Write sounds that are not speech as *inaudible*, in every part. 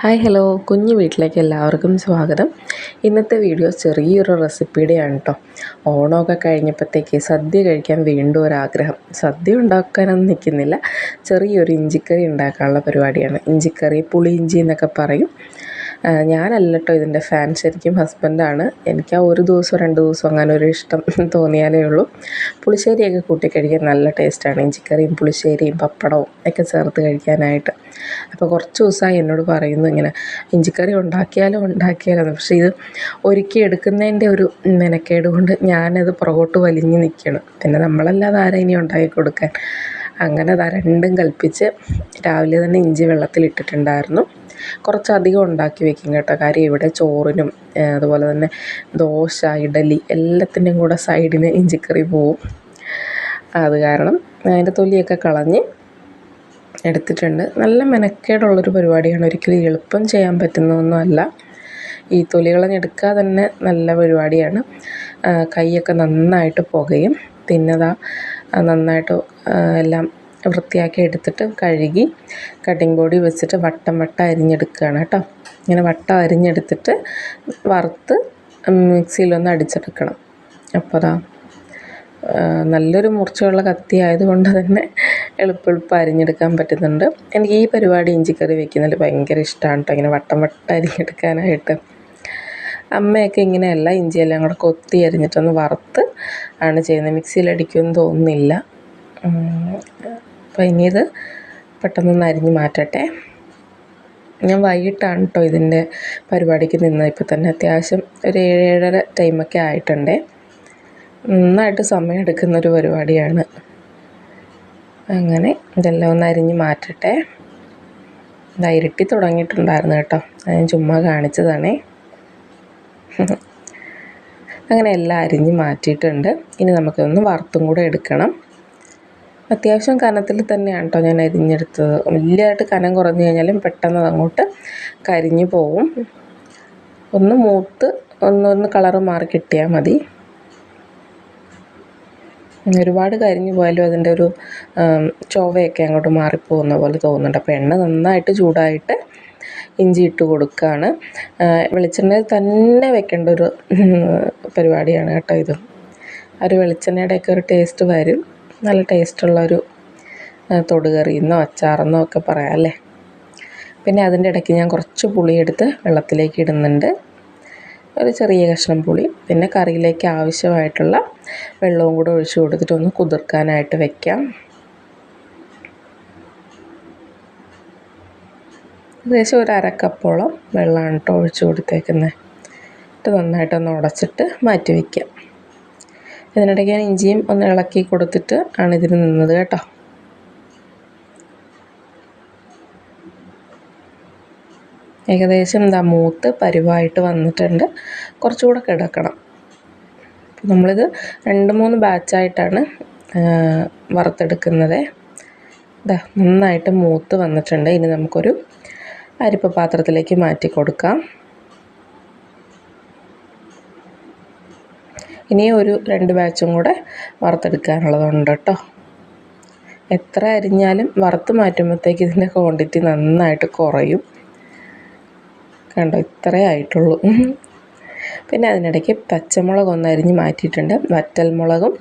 Hi hello. കുഞ്ഞു വീട്ടിലേക്ക് എല്ലാവർക്കും സ്വാഗതം. ഇന്നത്തെ വീഡിയോ ചെറിയൊരു റെസിപ്പിയുടെയാണ് കേട്ടോ ഓണമൊക്കെ കഴിഞ്ഞപ്പോഴത്തേക്ക് സദ്യ കഴിക്കാൻ വീണ്ടും ഒരാഗ്രഹം. സദ്യ ഉണ്ടാക്കാനൊന്നും നിൽക്കുന്നില്ല. ചെറിയൊരു ഇഞ്ചിക്കറി ഉണ്ടാക്കാനുള്ള പരിപാടിയാണ്. ഇഞ്ചിക്കറി പുളിയിഞ്ചി എന്നൊക്കെ പറയും. ഞാനല്ല കേട്ടോ ഇതിന്റെ ഫാൻ ശരിക്കും ഹസ്ബൻഡാണ് എനിക്ക് ആ ഒരു ദിവസം രണ്ട് ദിവസം അങ്ങനെ ഒരു ഇഷ്ടം *laughs* തോന്നിയാലേ ഉള്ളൂ. പുളിശ്ശേരിയൊക്കെ കൂട്ടി കഴിക്കാൻ നല്ല ടേസ്റ്റാണ് ഇഞ്ചിക്കറിയും പുളിശ്ശേരിയും പപ്പടവും ഒക്കെ ചേർത്ത് കഴിക്കാനായിട്ട്. അപ്പോൾ കുറച്ച് ദിവസമായി എന്നോട് പറയുന്നു ഇങ്ങനെ ഇഞ്ചിക്കറി ഉണ്ടാക്കിയാലോ? ഉണ്ടാക്കിയാലോ? പക്ഷേ ഇത് ഒരുക്കി എടുക്കുന്നതിന്റെ ഒരു മെനക്കേട് കൊണ്ട് ഞാനത് പുറകോട്ട് വലിഞ്ഞ് നിൽക്കണം പിന്നെ നമ്മളല്ലാതെ ആരാ ഇനി ഉണ്ടാക്കി കൊടുക്കാൻ? അങ്ങനെ അതാ രണ്ടും കൽപ്പിച്ച് രാവിലെ തന്നെ ഇഞ്ചി വെള്ളത്തിലിട്ടിട്ടുണ്ടായിരുന്നു. കുറച്ചധികം ഉണ്ടാക്കി വെക്കും കേട്ടോ. കാര്യം ഇവിടെ ചോറിനും അതുപോലെ തന്നെ ദോശ ഇഡലി എല്ലാത്തിന്റെയും കൂടെ സൈഡിന് ഇഞ്ചിക്കറി പോവും. അത് കാരണം അതിന്റെ തൊലിയൊക്കെ കളഞ്ഞ് എടുത്തിട്ടുണ്ട്. നല്ല മെനക്കേടുള്ളൊരു പരിപാടിയാണ്. ഒരിക്കലും എളുപ്പം ചെയ്യാൻ പറ്റുന്നതൊന്നുമല്ല. ഈ തൊലി കളഞ്ഞെടുക്കുക തന്നെ നല്ല പരിപാടിയാണ്. കൈയൊക്കെ നന്നായിട്ട് പുകയും. പിന്നെ ദാ നന്നായിട്ട് എല്ലാം വൃത്തിയാക്കി എടുത്തിട്ട് കഴുകി കട്ടിംഗ് ബോർഡിൽ വെച്ചിട്ട് വട്ടം വട്ടം അരിഞ്ഞെടുക്കുകയാണ് കേട്ടോ. ഇങ്ങനെ വട്ടം അരിഞ്ഞെടുത്തിട്ട് വറുത്ത് മിക്സിയിലൊന്ന് അടിച്ചെടുക്കണം. അപ്പോൾ അതാ നല്ലൊരു മൂർച്ചയുള്ള കത്തി ആയതുകൊണ്ട് തന്നെ എളുപ്പം എളുപ്പം അരിഞ്ഞെടുക്കാൻ പറ്റുന്നുണ്ട്. എനിക്ക് ഈ പരിപാടി ഇഞ്ചിക്കറി വെക്കുന്നതിൽ ഭയങ്കര ഇഷ്ടമാണ് കേട്ടോ ഇങ്ങനെ വട്ടം വട്ടം അരിഞ്ഞെടുക്കാനായിട്ട്. അമ്മയൊക്കെ ഇങ്ങനെയല്ല ഇഞ്ചിയെല്ലാം കൂടെ കൊത്തി അരിഞ്ഞിട്ടൊന്ന് വറുത്ത് ആണ് ചെയ്യുന്നത്. മിക്സിയിൽ അടിക്കുമെന്ന് തോന്നുന്നില്ല. അപ്പോൾ ഇനി ഇത് പെട്ടെന്നൊന്ന് അരിഞ്ഞ് മാറ്റട്ടെ. ഞാൻ വൈകിട്ടാണ് കേട്ടോ ഇതിന്റെ പരിപാടിക്ക് നിന്നത്. ഇപ്പോൾ തന്നെ അത്യാവശ്യം ഒരു ഏഴ് ഏഴര ടൈമൊക്കെ ആയിട്ടുണ്ടേ. നന്നായിട്ട് സമയം എടുക്കുന്ന ഒരു പരിപാടിയാണ്. അങ്ങനെ ഇതെല്ലാം ഒന്ന് അരിഞ്ഞ് മാറ്റട്ടെ. ഇതാ ഇരുട്ടി തുടങ്ങിയിട്ടുണ്ടായിരുന്നു കേട്ടോ. ഞാൻ ചുമ്മാ കാണിച്ചതാണേ. അങ്ങനെ എല്ലാം അരിഞ്ഞ് മാറ്റിയിട്ടുണ്ട്. ഇനി നമുക്കൊന്ന് വറുത്തും കൂടെ എടുക്കണം. അത്യാവശ്യം കനത്തിൽ തന്നെയാണ് കേട്ടോ ഞാൻ അരിഞ്ഞെടുത്തത്. വലിയതായിട്ട് കനം കുറഞ്ഞു കഴിഞ്ഞാലും പെട്ടെന്ന് അതങ്ങോട്ട് കരിഞ്ഞു പോവും. ഒന്ന് മൂത്ത് ഒന്നൊന്ന് കളറ് മാറി കിട്ടിയാൽ മതി. ഒരുപാട് കരിഞ്ഞു പോയാലും അതിന്റെ ഒരു ചോവയൊക്കെ അങ്ങോട്ട് മാറിപ്പോകുന്ന പോലെ തോന്നുന്നുണ്ട്. അപ്പോൾ എണ്ണ നന്നായിട്ട് ചൂടായിട്ട് ഇഞ്ചി ഇട്ട് കൊടുക്കുകയാണ് വെളിച്ചെണ്ണ വെളിച്ചെണ്ണയിൽ തന്നെ വെക്കേണ്ട ഒരു പരിപാടിയാണ് കേട്ടോ ഇത്. ആ ഒരു വെളിച്ചെണ്ണയുടെയൊക്കെ ഒരു ടേസ്റ്റ് വരും. നല്ല ടേസ്റ്റുള്ളൊരു തൊടുകറിയെന്നോ അച്ചാറെന്നോ ഒക്കെ പറയാം അല്ലേ? പിന്നെ അതിന്റെ ഇടയ്ക്ക് ഞാൻ കുറച്ച് പുളിയെടുത്ത് വെള്ളത്തിലേക്ക് ഇടുന്നുണ്ട്. ഒരു ചെറിയ കഷ്ണം പുളി പിന്നെ കറിയിലേക്ക് ആവശ്യമായിട്ടുള്ള വെള്ളവും കൂടെ ഒഴിച്ചു കൊടുത്തിട്ട് ഒന്ന് കുതിർക്കാനായിട്ട് വെക്കാം. ഏകദേശം ഒരു അരക്കപ്പോളം വെള്ളമാണ് കേട്ടോ ഒഴിച്ചു കൊടുത്തേക്കുന്നത് എന്നിട്ട് നന്നായിട്ടൊന്ന് ഉടച്ചിട്ട് മാറ്റി വയ്ക്കാം ഇതിനിടയ്ക്ക് ഞാൻ ഇഞ്ചിയും ഒന്ന് ഇളക്കി കൊടുത്തിട്ട് ആണ് ഇതിന് നിന്നത് കേട്ടോ. ഏകദേശം എന്താ മൂത്ത് പരുവായിട്ട് വന്നിട്ടുണ്ട്. കുറച്ചുകൂടെ കിടക്കണം. അപ്പോൾ നമ്മളിത് രണ്ട് മൂന്ന് ബാച്ചായിട്ടാണ് വറുത്തെടുക്കുന്നത്. ഇതാ നന്നായിട്ട് മൂത്ത് വന്നിട്ടുണ്ട്. ഇനി നമുക്കൊരു അരിപ്പ പാത്രത്തിലേക്ക് മാറ്റി കൊടുക്കാം. ഇനി ഒരു രണ്ട് ബാച്ചും കൂടെ വറുത്തെടുക്കാനുള്ളതുണ്ട് കേട്ടോ എത്ര അരിഞ്ഞാലും വറുത്ത് മാറ്റുമ്പോഴത്തേക്ക് ഇതിന്റെ ക്വാണ്ടിറ്റി നന്നായിട്ട് കുറയും. കണ്ടോ? ഇത്രേ ആയിട്ടുള്ളൂ. പിന്നെ അതിനിടയ്ക്ക് പച്ചമുളക് ഒന്ന് അരിഞ്ഞ് മാറ്റിയിട്ടുണ്ട്. വറ്റൽമുളകും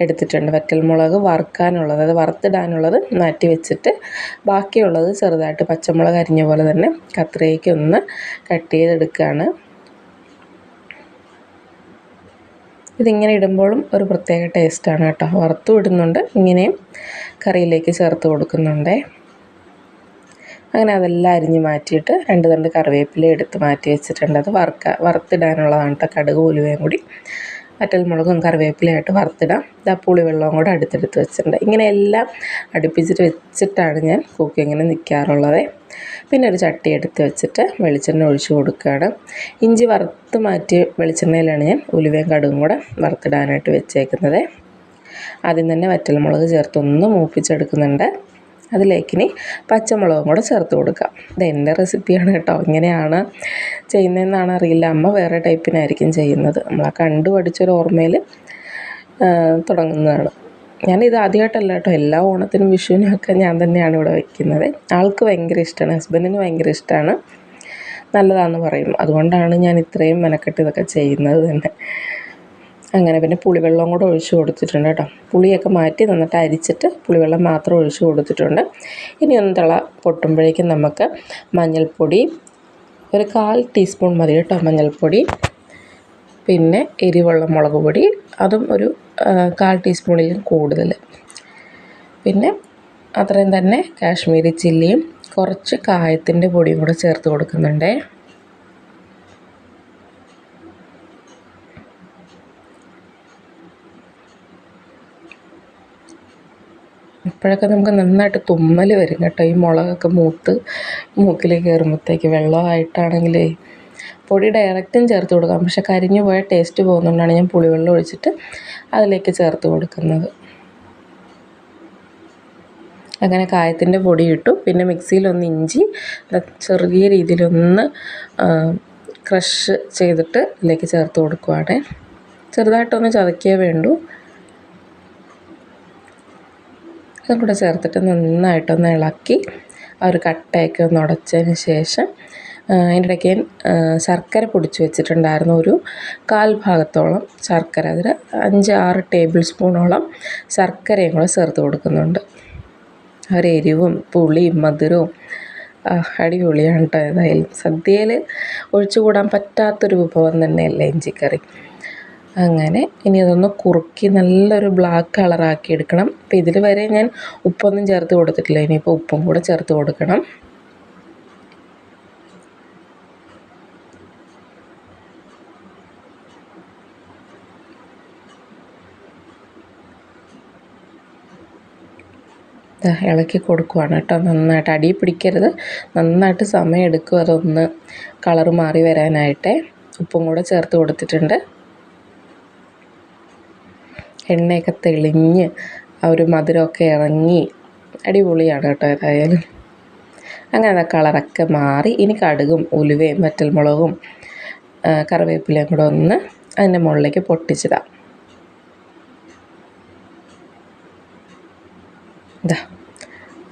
എടുത്തിട്ടുണ്ട്. വറ്റൽമുളക് വറുക്കാനുള്ളത് അത് വറുത്തിടാനുള്ളത് മാറ്റി വെച്ചിട്ട് ബാക്കിയുള്ളത് ചെറുതായിട്ട് പച്ചമുളക് അരിഞ്ഞ പോലെ തന്നെ കത്രികയ്ക്ക് ഒന്ന് കട്ട് ചെയ്തെടുക്കുകയാണ് ഇതിങ്ങനെ ഇടുമ്പോഴും ഒരു പ്രത്യേക ടേസ്റ്റാണ് കേട്ടോ. വറുത്തു ഇടുന്നുണ്ട് ഇങ്ങനെയും കറിയിലേക്ക് ചേർത്ത് കൊടുക്കുന്നുണ്ടേ. അങ്ങനെ അതെല്ലാം അരിഞ്ഞ് മാറ്റിയിട്ട് രണ്ട് തണ്ട് കറിവേപ്പില എടുത്ത് മാറ്റി വെച്ചിട്ടുണ്ട്. അത് വറുക്ക വറുത്തിടാനുള്ളതാണ് കേട്ടോ. കടുക് ഉലുവയും കൂടി വറ്റൽമുളകും കറിവേപ്പിലയായിട്ട് വറുത്തിടാം. ഇതാ പുളിവെള്ളവും കൂടെ അടുത്തെടുത്ത് വെച്ചിട്ടുണ്ട്. ഇങ്ങനെയെല്ലാം അടുപ്പിച്ചിട്ട് വെച്ചിട്ടാണ് ഞാൻ കുക്കിങ്ങിന് നിൽക്കാറുള്ളത് പിന്നെ ഒരു ചട്ടി എടുത്ത് വെച്ചിട്ട് വെളിച്ചെണ്ണ ഒഴിച്ച് കൊടുക്കുകയാണ്. ഇഞ്ചി വറുത്ത് മാറ്റി വെളിച്ചെണ്ണയിലാണ് ഞാൻ ഉലുവയും കടുകും കൂടെ വറുത്തിടാനായിട്ട് വെച്ചേക്കുന്നത്. ആദ്യം തന്നെ വറ്റൽമുളക് ചേർത്തൊന്ന് മൂപ്പിച്ചെടുക്കുന്നുണ്ട്. അതിലേക്കിനി പച്ചമുളകും കൂടെ ചേർത്ത് കൊടുക്കാം ഇത് എന്റെ റെസിപ്പിയാണ് കേട്ടോ. ഇങ്ങനെയാണ് ചെയ്യുന്നതെന്നാണ് അറിയില്ല. അമ്മ വേറെ ടൈപ്പിനായിരിക്കും ചെയ്യുന്നത്. നമ്മളെ കണ്ടു പഠിച്ചൊരു ഓർമ്മയിൽ തുടങ്ങുന്നതാണ്. ഞാനിത് ആദ്യമായിട്ടല്ല കേട്ടോ. എല്ലാ ഓണത്തിനും വിഷുവിനും ഒക്കെ ഞാൻ തന്നെയാണ് ഇവിടെ വയ്ക്കുന്നത് ആൾക്ക് ഭയങ്കര ഇഷ്ടമാണ്. ഹസ്ബൻഡിന് ഭയങ്കര ഇഷ്ടമാണ്. നല്ലതാണെന്ന് പറയും. അതുകൊണ്ടാണ് ഞാൻ ഇത്രയും മെനക്കെട്ട് ഇതൊക്കെ ചെയ്യുന്നത് തന്നെ. അങ്ങനെ പിന്നെ പുളിവെള്ളം കൂടെ ഒഴിച്ച് കൊടുത്തിട്ടുണ്ട് കേട്ടോ. പുളിയൊക്കെ മാറ്റി നന്നിട്ട് അരിച്ചിട്ട് പുളിവെള്ളം മാത്രം ഒഴിച്ച് കൊടുത്തിട്ടുണ്ട്. ഇനി ഒന്ന് തിള പൊട്ടുമ്പോഴേക്കും നമുക്ക് മഞ്ഞൾപ്പൊടി ഒരു കാൽ ടീസ്പൂൺ മതി കേട്ടോ മഞ്ഞൾപ്പൊടി. പിന്നെ എരിവുള്ള മുളക് പൊടി അതും ഒരു കാൽ ടീസ്പൂണിലും കൂടുതൽ. പിന്നെ അത്രയും തന്നെ കാശ്മീരി ചില്ലിയും കുറച്ച് കായത്തിന്റെ പൊടിയും കൂടെ ചേർത്ത് കൊടുക്കുന്നുണ്ടേ. ഇപ്പോഴൊക്കെ നമുക്ക് നന്നായിട്ട് തുമ്മൽ വരും കേട്ടോ. ഈ മുളകൊക്കെ മൂത്ത് മൂക്കിൽ കയറുമ്പോഴത്തേക്ക് വെള്ളമായിട്ടാണെങ്കിലേ പൊടി ഡയറക്റ്റും ചേർത്ത് കൊടുക്കാം. പക്ഷെ കരിഞ്ഞു പോയ ടേസ്റ്റ് പോകുന്നതുകൊണ്ടാണ് ഞാൻ പുളിവെള്ളം ഒഴിച്ചിട്ട് അതിലേക്ക് ചേർത്ത് കൊടുക്കുന്നത്. അങ്ങനെ കായത്തിന്റെ പൊടി ഇട്ടു. പിന്നെ മിക്സിയിലൊന്ന് ഇഞ്ചി ചെറിയ രീതിയിലൊന്ന് ക്രഷ് ചെയ്തിട്ട് ഇതിലേക്ക് ചേർത്ത് കൊടുക്കുവാണേ. ചെറുതായിട്ടൊന്ന് ചതക്കിയേ വേണ്ടൂ. അതും കൂടെ ചേർത്തിട്ട് നന്നായിട്ടൊന്ന് ഇളക്കി ആ ഒരു കട്ടയൊക്കെ ഒന്ന് ഉടച്ചതിന് ശേഷം അതിന്റെ ഇടയ്ക്ക് ശർക്കര പൊടിച്ച് വെച്ചിട്ടുണ്ടായിരുന്നു ഒരു കാൽ ഭാഗത്തോളം ശർക്കര. അതിൽ അഞ്ച് ആറ് ടേബിൾ സ്പൂണോളം ശർക്കരയും കൂടെ ചേർത്ത് കൊടുക്കുന്നുണ്ട്. ഒരു എരിവും പുളിയും മധുരവും അടിപൊളിയാണ് കേട്ടോ ഏതായാലും സദ്യയിൽ ഒഴിച്ചുകൂടാൻ പറ്റാത്തൊരു വിഭവം തന്നെയല്ലേ ഇഞ്ചിക്കറി. അങ്ങനെ ഇനി അതൊന്ന് കുറുക്കി നല്ലൊരു ബ്ലാക്ക് കളറാക്കി എടുക്കണം. അപ്പോൾ ഇതിൽ വരെ ഞാൻ ഉപ്പൊന്നും ചേർത്ത് കൊടുത്തിട്ടില്ല. ഇനിയിപ്പോൾ ഉപ്പും കൂടെ ചേർത്ത് കൊടുക്കണം. ഇളക്കി കൊടുക്കുവാണ് കേട്ടോ. നന്നായിട്ട് അടിയിൽ പിടിക്കരുത്. നന്നായിട്ട് സമയം എടുക്കും അതൊന്ന് കളറ് മാറി വരാനായിട്ട്. ഉപ്പും കൂടെ ചേർത്ത് കൊടുത്തിട്ടുണ്ട്. എണ്ണയൊക്കെ തെളിഞ്ഞ് ആ ഒരു മധുരമൊക്കെ ഇറങ്ങി അടിപൊളിയാണ് കേട്ടോ ഏതായാലും. അങ്ങനെ കളറൊക്കെ മാറി. ഇനി കടുകും ഉലുവയും വറ്റൽമുളകും കറിവേപ്പിലയും കൂടെ ഒന്ന് അതിന്റെ മുകളിലേക്ക് പൊട്ടിച്ചിടാം.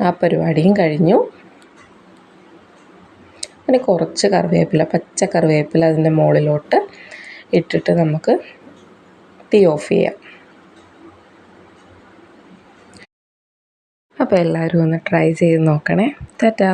ആ പരിപാടിയും കഴിഞ്ഞു. പിന്നെ കുറച്ച് കറിവേപ്പില പച്ച കറിവേപ്പില അതിന്റെ മുകളിലോട്ട് ഇട്ടിട്ട് നമുക്ക് തീ ഓഫ് ചെയ്യാം. അപ്പോൾ എല്ലാവരും ഒന്ന് ട്രൈ ചെയ്ത് നോക്കണേ. ടാറ്റാ.